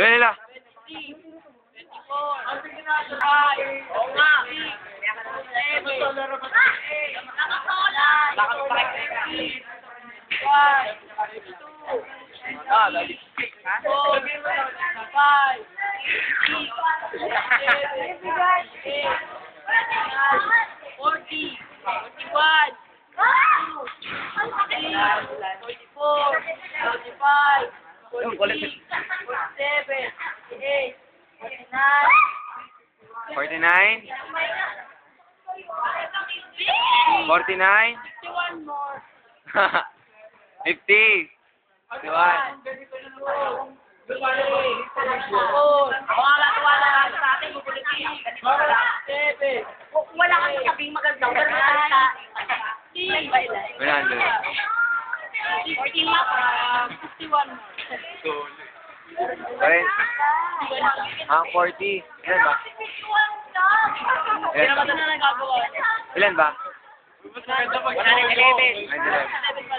Dali dali. Forty, forty-one, forty-four, forty-five, forty-six, 49. 49. fifty-one more. 50. 51. Wala, kang sabing maganda. Salita. Six. 100. Fifty-one. Fifty-one. Okay. Ang 40. Ilan ba? Pero ba't na nagagawa? Ilan ba? Wala na eleven. 99.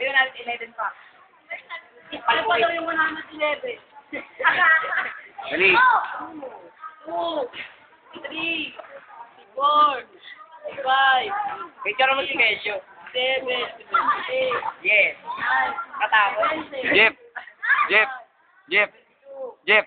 Yun na, eleven pa. Ano pa daw yung 111? Dali. Two, three, four, five, Picture mo si Kesyo. seven, eight, Yes. nine, Katapos. Jeep. Jeep. Jeep. Jeep.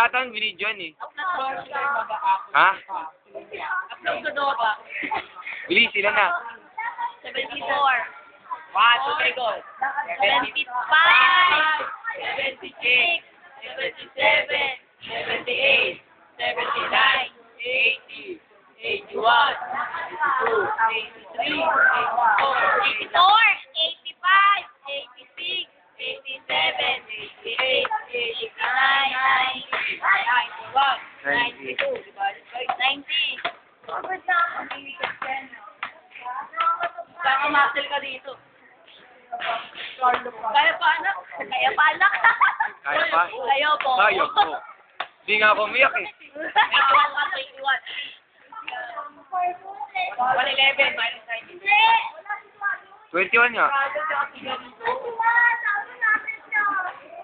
Lahat ang video eh. Upload Ha? Upload sa Dota. Bilis, ilan na? 74. One, two, three, go. 75, Muscle ka dito. Kaya pa anak? Kaya pa anak? Kaya pa? Kaya po. Kaya po. Hindi nga ako umiyak eh. 111 minus 90. 21 nga.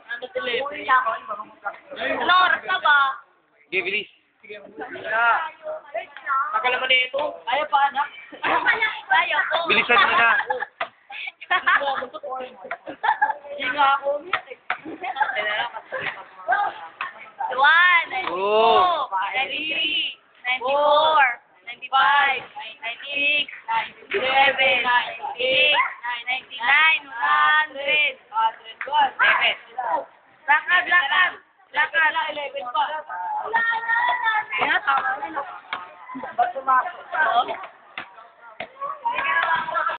Ano telepono? Ano oras na ba? Sige, bilis. Tagal naman na ito. Kaya pa anak? Kaya po. Bilisan mo na. Hindi nga ako eh. One, Oo. ninety-three, ninety-four, ninety-five, ninety-six, ninety-seven, pa.